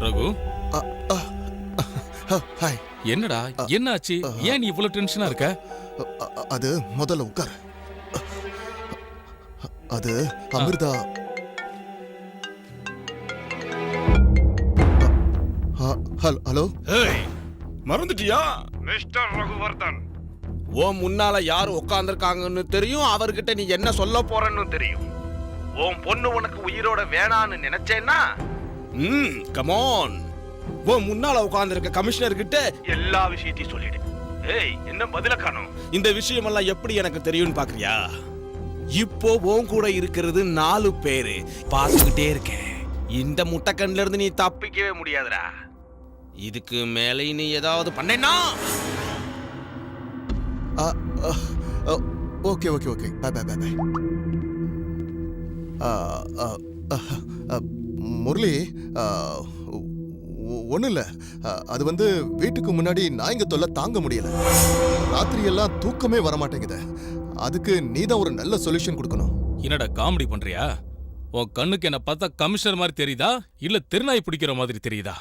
ரகு. அ, அ, அ, ஹாய். என்னடா என்ன ஆச்சு ஏன் நீ இவ்வளவு டென்ஷனா இருக்க? அது முதல்ல உட்கார். அது அமிர்தா. ஹல்- ஹலோ? மறந்துட்டியா? மிஸ்டர் ரகுவர்தன். ஓ முன்னால யார் உட்கார்ந்திருக்காங்கன்னு தெரியும் அவர்கிட்ட நீ என்ன சொல்ல போறன்னு தெரியும். உன் பொண்ணு உனக்கு உயிரோட வேணான்னு நினைச்சேன்னா ம் கமான் ஓ முன்னால உட்கார்ந்திருக்க கமிஷனர் கிட்ட எல்லா விஷயத்தையும் சொல்லிடு. ஏய் என்ன பதில காணோம்? இந்த விஷயமெல்லாம் எப்படி எனக்கு தெரியும்னு பாக்குறியா? இப்போ உன் கூட இருக்கிறது நாலு பேரு. பார்த்துக்கிட்டே இருக்கேன். இந்த முட்டைக்கண்ல இருந்து நீ தப்பிக்கவே முடியாதுடா. இதுக்கு மேலே நீ ஏதாவது பண்ணேன்னா? Okay okay okay. Bye bye bye bye. அ, அ, அ, அ, முரளி ஒன்றும் இல்லை அது வந்து வீட்டுக்கு முன்னாடி நாய்ங்க தொல்லை தாங்க முடியல. ராத்திரியெல்லாம் தூக்கமே வரமாட்டேங்குது. அதுக்கு நீ தான் ஒரு நல்ல சொல்யூஷன் கொடுக்கணும். என்னடா காமெடி பண்றியா? உன் கண்ணுக்கு என்ன பார்த்தா கமிஷனர் மாதிரி தெரியுதா? இல்ல திருநாய் பிடிக்கிற மாதிரி தெரியுதா?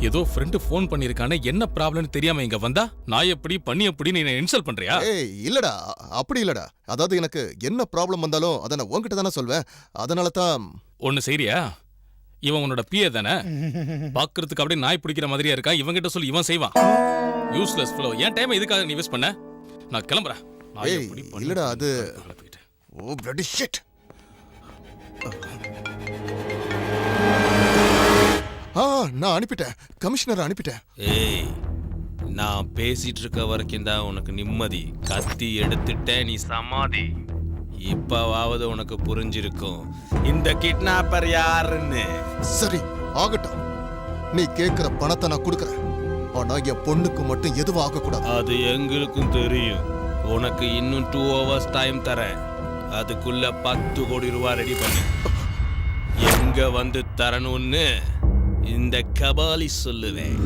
ஏதோ ஃப்ரெண்டு ஃபோன் பண்ணிருக்கானே என்ன ப்ராப்ளம்னு தெரியாம இங்க வந்தா? நான் எப்படி பண்ணி எப்படி நீ இன்சல்ட் பண்றியா? ஏய் இல்லடா. அப்படி இல்லடா. அதாவது எனக்கு என்ன ப்ராப்ளம் வந்தாலும் அதை நான் உன்கிட்ட தானே சொல்வேன். அதனால தான் ஒன்னு செய்றியா? இவன் உன்னோட பிஏ தானே? பாக்குறதுக்கு அப்படியே நாய் பிடிக்கிற மாதிரியா இருக்கா? இவன்கிட்ட சொல்லி இவன் செய்வான். யூஸ்லெஸ் ஃப்ளோ என் டைம் எதுக்காக நீ வேஸ்ட் பண்ண? நான் கிளம்புறேன். நாயை ஏய், பிடி, பண்ணி இல்லடா, அது-. ஓ பிளடி ஷிட் ஆ நான் அனுப்பிட்டேன். கமிஷனர் அனுப்பிட்டேன். ஏய் நான் பேசிட்டு இருக்க வரைக்கும் தான் உனக்கு நிம்மதி. கத்தி எடுத்துட்டேன் நீ சமாதி. இப்பவாவது உனக்கு புரிஞ்சிருக்கும். இந்த கிட்னாப்பர் யாருன்னு? சரி ஆகட்டும். நீ கேக்குற பணத்தை நான் கொடுக்கறேன். ஆனா என் பொண்ணுக்கு மட்டும் எதுவும் ஆகக்கூடாது. அது எங்களுக்கும் தெரியும். உனக்கு இன்னும் டூ ஹவர்ஸ் டைம் தரேன். அதுக்குள்ள பத்து கோடி ரூபாய் ரெடி பண்ணு. எங்க வந்து தரணும்னு? இந்த கபாலி சொல்லுவேன்.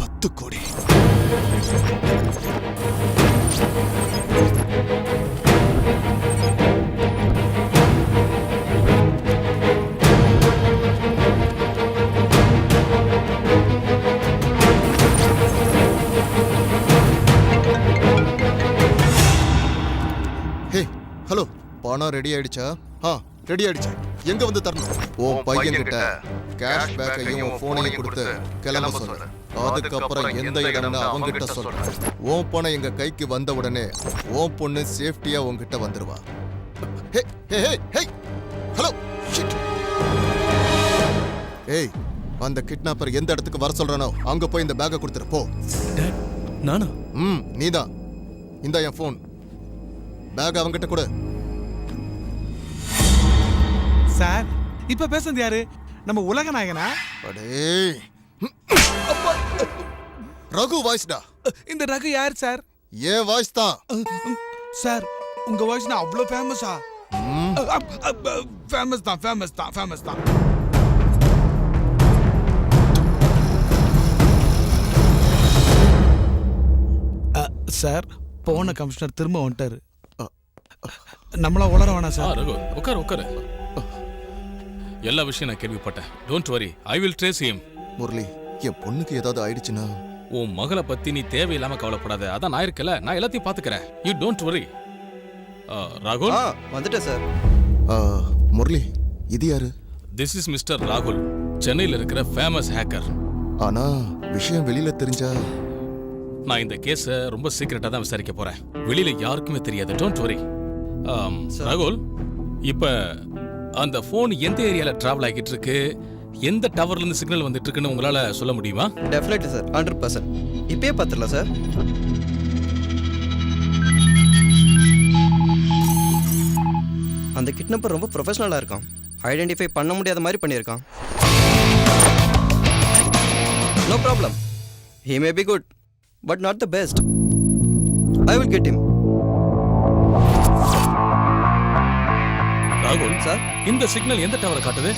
பத்து கோடி. ஹே ஹலோ பணம் ரெடி ஆயிடுச்சா? ஆ ரெடி ஆயிடுச்சு. எங்க வந்து தரணும்? உன் பையன் கிட்ட கேஷ் பேக்கையும் போனையும் கொடுத்து கிளம்ப சொல்லு. அதுக்கப்புறம் எந்த இடம்னு அவங்கிட்ட சொல்றேன் உன் பணம் எங்க கைக்கு வந்த உடனே உன் பொண்ணு சேஃப்டியா உன்கிட்ட வந்துருவா. ஹே ஹே ஹே ஹே. ஹலோ ஏய் அந்த கிட்னாப்பர் எந்த இடத்துக்கு வர சொல்றானோ அங்க போய் இந்த பேக்கை கொடுத்துரு. போ. நானா? ம் நீதான். இந்த என் ஃபோன் பேக் அவங்கிட்ட கொடு. சார் இப்ப பேசுனது யாரு? நம்ம உலக நாயகனா? அடே அப்பா. ரகு வாய்ஸ்டா இந்த ரகு யார் சார்? ஏன் வாய்ஸ் தான்? சார் உங்க வாய்ஸ்னா அவ்வளோ ஃபேமஸா ஃபேமஸ் தான் ஃபேமஸ் தான் ஃபேமஸ் தான். சார் போன கமிஷனர் திரும்ப வந்துட்டாரு. நம்மளா உளர வேணாம் சார். ரகு உட்காரு உட்காரு. எல்லா விஷயம் நான் கேள்விப்பட்டேன். Don't worry I will trace him. Murali என் பொண்ணுக்கு ஏதாவது ஆயிடுச்சுன்னா? உன் மகளை பத்தி நீ தேவையில்லாம கவலைப்படாத. அதான் நான் இருக்கல நான் எல்லாத்தையும் பாத்துக்கிறேன் யூ டோன்ட் வரி ராகுல்? ஆ வந்துட்டேன் சார். ஆ, முரளி இது யாரு? திஸ் இஸ் மிஸ்டர் ராகுல் சென்னையில் இருக்கிற ஃபேமஸ் ஹேக்கர் ஆனா விஷயம் வெளியில தெரிஞ்சா? நான் இந்த கேஸை ரொம்ப சீக்கிரட்டா தான் விசாரிக்க போறேன். வெளியில யாருக்குமே தெரியாது. டோன்ட் வரி ராகுல் இப்ப அந்த ஃபோன் எந்த ஏரியால டிராவல் ஆகிட்டு இருக்கு எந்த டவர்ல இருந்து சிக்னல் வந்துட்டு இருக்குன்னு உங்களால சொல்ல முடியுமா? டெஃபினெட்லி சார் ஹண்ட்ரட் பர்சன்ட் இப்பயே பார்த்துடலாம் சார் அந்த கிட்னப்பர் ரொம்ப ப்ரொஃபஷனலாக இருக்கான். ஐடென்டிஃபை பண்ண முடியாத மாதிரி பண்ணியிருக்கான். No problem he may be good but not the best I will get him. ராகுல் சார். இந்த சிக்னல் எந்த டவரை காட்டுது?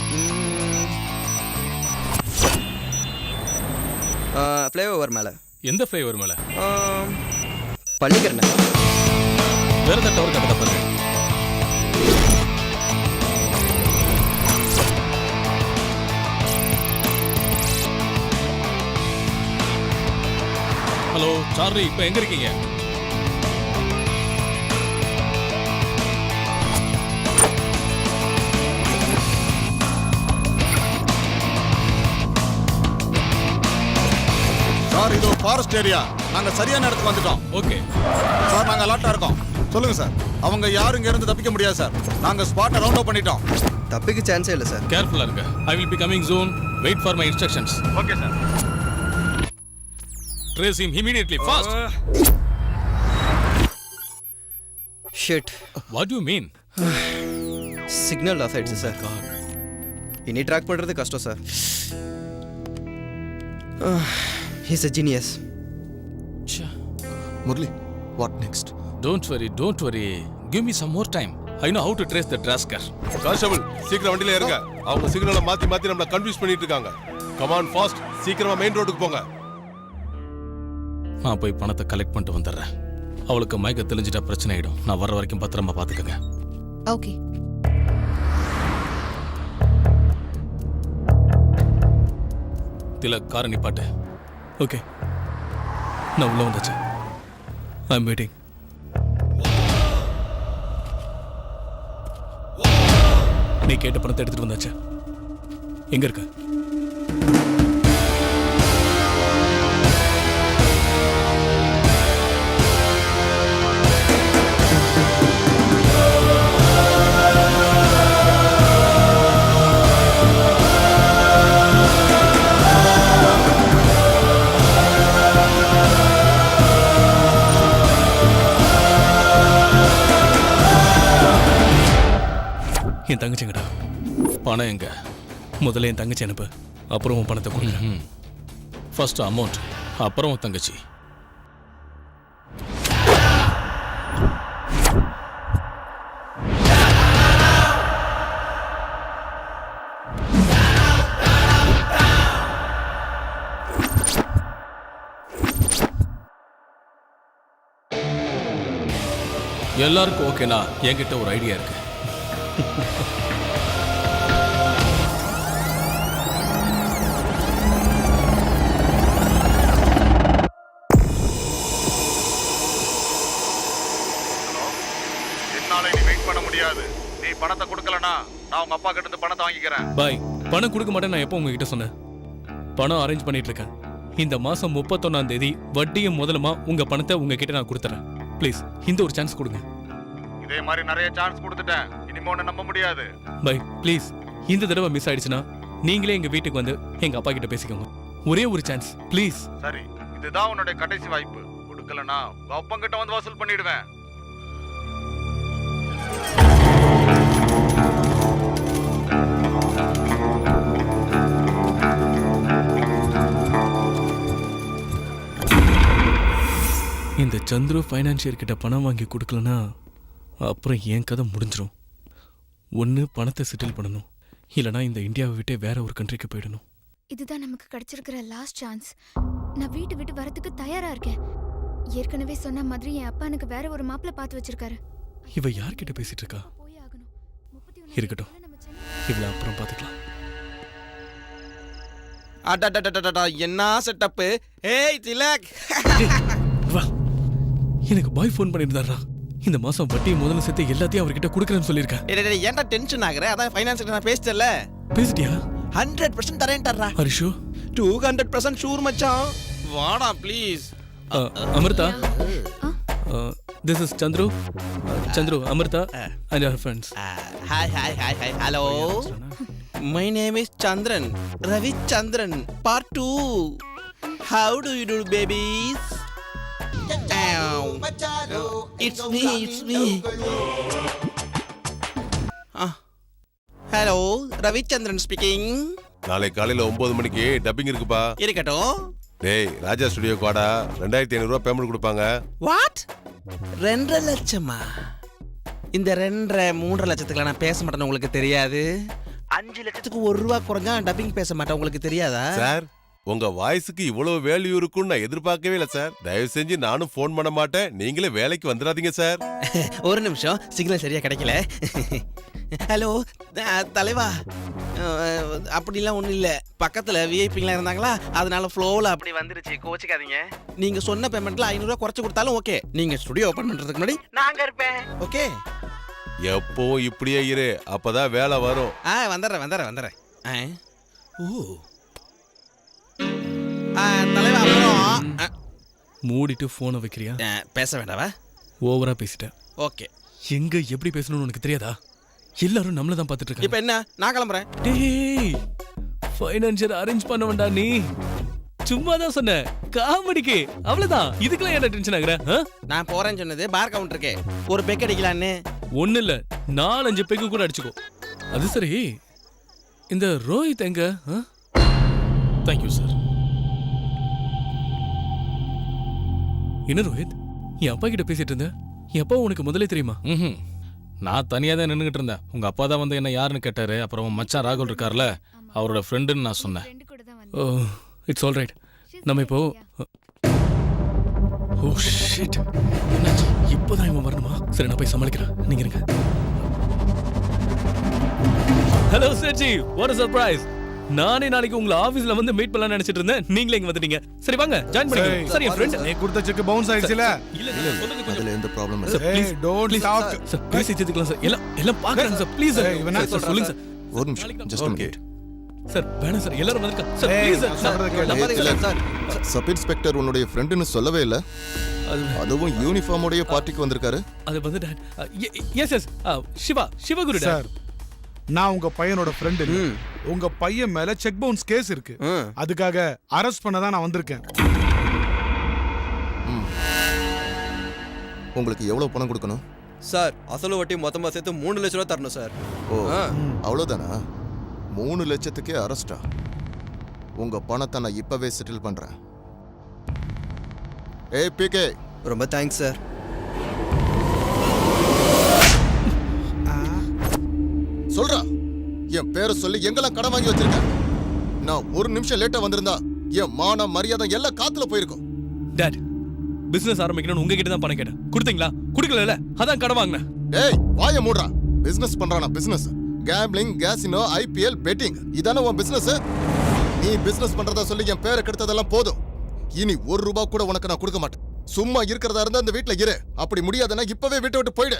ஃப்ளைஓவர் மேலே. எந்த ஃப்ளைஓவர் மேலே? பள்ளிக்கிறேன் வேற எந்த டவர் காட்டுதா பாருங்க ஹலோ சார்லி இப்போ எங்கே இருக்கீங்க? சார் இது ஒரு ஃபாரஸ்ட் ஏரியா நாங்க சரியான இடத்துக்கு வந்துட்டோம். ஓகே. சார் நாங்க அலர்ட்டா இருக்கோம். சொல்லுங்க சார். அவங்க யாரும் இங்க இருந்து தப்பிக்க முடியாது சார். நாங்க ஸ்பாட்டை ரவுண்ட் அப் பண்ணிட்டோம். தப்பிக்கு சான்ஸே இல்லை சார். கேர்ஃபுல்லா இருங்க. I will be coming John wait for my instructions okay sir trace him immediately. Fast. Shit what do you mean? Signal off ஆயிடுச்சு சார் இனி ட்ராக் பண்ணுறது கஷ்டம் sir he's a genius Murali what next don't worry don't worry. Give me some more time. I know how to trace the trasker. Constable சீக்கிரம் வண்டியில ஏறுங்க. அவங்க சிக்னலை மாத்தி மாத்தி நம்மள கன்ஃபியூஸ் பண்ணிட்டு இருக்காங்க. கமான் ஃபாஸ்ட் சீக்கிரமா மெயின் ரோட்டுக்கு போங்க. நான் போய் பணத்தை கலெக்ட் பண்ணிட்டு வந்துடுறேன். அவளுக்கு மயக்க தெளிஞ்சிட்டா பிரச்சனை ஆயிடும். நான் வர்ற வரைக்கும் பத்திரமா பாத்துக்கங்க ஓகே திலக் காரை நிப்பாட்டு ஓகே நான் உள்ள வந்தாச்சு ஐ எம் வெயிட்டிங் நீ கேட்ட பணத்தை எடுத்துட்டு வந்தாச்சு. எங்க இருக்க? என் தங்கச்சிங்கடா. பணம் எங்க? முதல்ல என் தங்கச்சி அனுப்பு. அப்புறம் உன் பணத்தை கொடுங்க ஃபர்ஸ்ட் அமௌண்ட் அப்புறம் உன் தங்கச்சி. எல்லாருக்கும் ஓகேனா என்கிட்ட ஒரு ஐடியா இருக்கு. என்னால நீ வெயிட் பண்ண முடியாது. நீ பணத்தை கொடுக்கலனா நான் உங்க அப்பா கிட்ட இருந்து பணத்தை வாங்கிக்கிறேன். பாய் பணம் கொடுக்க மாட்டேன் நான் எப்போ உங்ககிட்ட சொன்னேன்? பணம் அரேஞ்ச் பண்ணிட்டு இருக்கேன். இந்த மாசம் முப்பத்தொன்னாம் தேதி வட்டியும் முதலுமா உங்க பணத்தை உங்ககிட்ட நான் கொடுத்துறேன். ப்ளீஸ் இந்த ஒரு சான்ஸ் கொடுங்க. இதே மாதிரி நிறைய சான்ஸ் கொடுத்துட்டேன். இனிமே உன்னை நம்ப முடியாது. பாய் ப்ளீஸ் இந்த தடவை மிஸ் ஆயிடுச்சுன்னா நீங்களே எங்க வீட்டுக்கு வந்து எங்க அப்பா கிட்ட பேசிக்கோங்க. ஒரே ஒரு சான்ஸ் ப்ளீஸ் சரி இதுதான் உன்னுடைய கடைசி வாய்ப்பு. கொடுக்கலனா அப்பங்கிட்ட வந்து வசூல் பண்ணிடுவேன். இந்த சந்துரு ஃபைனான்சியர் கிட்ட பணம் வாங்கி கொடுக்கலனா அப்புறம் என் கதை முடிஞ்சிரும்? ஒன்று பணத்தை செட்டில் பண்ணணும். இல்லைனா இந்த இந்தியாவை விட்டே வேற ஒரு கண்ட்ரிக்கு போயிடணும். இதுதான் நமக்கு கிடைச்சிருக்கிற லாஸ்ட் சான்ஸ் நான் வீட்டு விட்டு வரதுக்கு தயாரா இருக்கேன். ஏற்கனவே சொன்ன மாதிரி என் அப்பா எனக்கு வேற ஒரு மாப்பிள்ளை பார்த்து வச்சிருக்காரு. இவ யார்கிட்ட பேசிட்டு இருக்கா? போய் ஆகணும். முப்பத்தி இருக்கட்டும். இவ்வளோ அப்புறம் பார்த்துக்கலாம். அடடடடடடா, என்ன செட்டப்பு ஏய் திலக்! வா. எனக்கு பாய் ஃபோன் பண்ணியிருந்தாரா இந்த மாசம் வட்டி முதல்ல சேர்த்து எல்லாத்தையும் அவர்கிட்ட கொடுக்குறேன்னு சொல்லியிருக்கேன் ஏன்டா டென்ஷன் ஆகுற? அதான் ஃபைனான்ஸ் நான் பேசிட்டல பேசிட்டியா? ஹண்ட்ரட் பர்சன்ட் தரேன்டா ஹரிஷோ? டூ ஹண்ட்ரட் பர்சன்ட் ஷூர் மச்சான். வாடா please Amrita? This is Chandru. Chandru Amrita and our friends hi hi hi hi hello my name is Chandran Ravi Chandran part two how do you do babies it's me it's me hello Ravichandran speaking நாளை காலையில ஒன்பது மணிக்கு dubbing இருக்குப்பா. இருக்கட்டும். டேய் ராஜா studio வாடா. ரெண்டாயிரத்தி ஐநூறு ரூபாய் பேமெண்ட் கொடுப்பாங்க. வாட் ரெண்டரை லட்சமா? இந்த ரெண்டரை மூன்றரை லட்சத்துக்குலாம் நான் பேச மாட்டேன்னு உங்களுக்கு தெரியாது? அஞ்சு லட்சத்துக்கு ஒரு ரூபா குறைஞ்சா நான் டப்பிங் பேச மாட்டேன் உங்களுக்கு தெரியாதா? சார் உங்க வாய்ஸுக்கு இவ்வளவு வேல்யூ இருக்கும்னு நான் எதிர்பார்க்கவே இல்லை சார் தயவு செஞ்சு நானும் ஃபோன் பண்ண மாட்டேன். நீங்களே வேலைக்கு வந்துடாதீங்க சார் ஒரு நிமிஷம். சிக்னல் சரியா கிடைக்கல. ஹலோ தலைவா. அப்படிலாம் ஒன்றும் இல்லை. பக்கத்தில் விஐபிங்களாம் இருந்தாங்களா? அதனால ஃப்ளோவில் அப்படி வந்துருச்சு. கோச்சிக்காதீங்க. நீங்கள் சொன்ன பேமெண்ட்டில் ஐநூறுரூவா குறைச்சி கொடுத்தாலும் ஓகே நீங்கள் ஸ்டுடியோ ஓப்பன் பண்ணுறதுக்கு முன்னாடி நாங்கள் இருப்பேன். ஓகே எப்போ இப்படியே இரு. அப்பதான் வேலை வரும். ஆ வந்துடுறேன் வந்துடுறேன் வந்துடுறேன். ஆ. ஓ. மூடிட்டு போனை வைக்கிறியா? பேச வேண்டாவா? ஓவரா பேசிட்டேன். ஓகே. எங்க எப்படி பேசணும்னு உனக்கு தெரியாதா? எல்லாரும் நம்மள தான் பார்த்துட்டு இருக்காங்க இப்போ என்ன? நான் கிளம்புறேன். டேய் ஃபைனான்சியர் அரேஞ்ச் பண்ண வேண்டாம் நீ. சும்மா தான் சொன்னேன். காமெடிக்கு. அவ்வளவுதான். இதுக்கெல்லாம் என்ன டென்ஷன் ஆகுற? நான் போறேன்னு சொன்னது பார் கவுண்டருக்கு ஒரு பெக் அடிக்கலான்னு. ஒண்ணு இல்ல. நாலஞ்சு பெக்கு கூட அடிச்சுக்கோ. அது சரி. இந்த ரோஹித் எங்க? தேங்க்யூ சார் என்ன ரோஹித்? என் அப்பா கிட்ட பேசிட்டு இருந்த? என் அப்பா உனக்கு முதல்ல தெரியுமா? ம் நான் தனியா தான் நின்றுகிட்டு இருந்தேன். உங்க அப்பா தான் வந்து என்ன யாருன்னு கேட்டாரு. அப்புறம் உன் மச்சான் ராகுல் இருக்கார்ல அவரோட ஃப்ரெண்டுன்னு நான் சொன்னேன். ஓ இட்ஸ் ஆல் ரைட் நம்ம இப்போ ஓ ஷிட் என்னாச்சு? இப்போதான் இவன் வரணுமா? சரி நான் போய் சமாளிக்கிறேன். நீங்க இருங்க. ஹலோ சர்ஜி வாட் சர்ப்ரைஸ் நானே நாளைக்கு உங்களை ஆபீஸ்ல வந்து மீட் பண்ணலாம்னு நினைச்சிட்டு இருந்தேன். நீங்களே இங்க வந்துட்டீங்க. சரி வாங்க ஜாயின் பண்ணிக்கோங்க சரி. என் ஃப்ரெண்ட் நீ கொடுத்த செக் பவுன்ஸ் ஆயிடுச்சுல இல்ல? சொல்லுங்க அதுல எந்த ப்ராப்ளம் சார் இல்லை ப்ளீஸ் ஏய் டோன்ட் ப்ளீஸ் டாக் சார் பேசி தீர்த்துக்கலாம் சார் எல்லாம் எல்லாம் பாக்குறாங்க சார் ப்ளீஸ் சார் இவன் சார், சொல்லுங்க சார் ஒரு நிமிஷம் ஜஸ்ட் மினிட் சார் வேணாம் சார் எல்லாரும் வந்திருக்காங்க. Sir please sir sir. Sir sub inspector உன்னுடைய ஃப்ரெண்டுன்னு சொல்லவே இல்லை. அது அதுவும் யூனிஃபார்மோடைய பார்ட்டிக்கு வந்திருக்காரு. அது வந்து S S Siva Sivaguru. Sir நான் உங்க பையனோட ஃப்ரெண்ட் உங்க பையன் மேல செக் பவுன்ஸ் கேஸ் இருக்கு. அதுக்காக அரெஸ்ட் பண்ண தான் நான் வந்திருக்கேன். உங்களுக்கு எவ்வளவு பணம் கொடுக்கணும்? சார் அசಲು வட்டி மொத்தமாக சேர்த்து மூணு லட்ச ரூபா தரணும் சார். ஓ ஆ. அவ்வளோதானா மூணு லட்சத்துக்கே அரெஸ்டா உங்க பணத்தை நான் இப்பவே செட்டில் பண்றேன். ஏய் பிகே ரொம்ப தேங்க்ஸ் சார் என் பேரை சொல்லி எங்கெல்லாம் கடன் வாங்கி வச்சிருக்கேன் நான் ஒரு நிமிஷம் லேட்டா வந்திருந்தா என் மான மரியாதை எல்லாம் காத்துல போயிருக்கும். Dad, business ஆரம்பிக்கணும்னு உங்ககிட்ட தான் பணம் கேட்டேன். கொடுத்தீங்களா? கொடுக்கல அதான் கடன் வாங்கினேன். ஏய் வாய மூடுறா. பிசினஸ் பண்றானா? Business gambling casino IPL betting இதானே உன் பிசினஸ் நீ பிசினஸ் பண்றதா சொல்லி என் பேரை கெடுத்ததெல்லாம் போதும். இனி ஒரு ரூபா கூட உனக்கு நான் கொடுக்க மாட்டேன். சும்மா இருக்கிறதா இருந்தா அந்த வீட்ல இரு. அப்படி முடியாதுன்னா இப்பவே வீட்டை விட்டு போயிடு.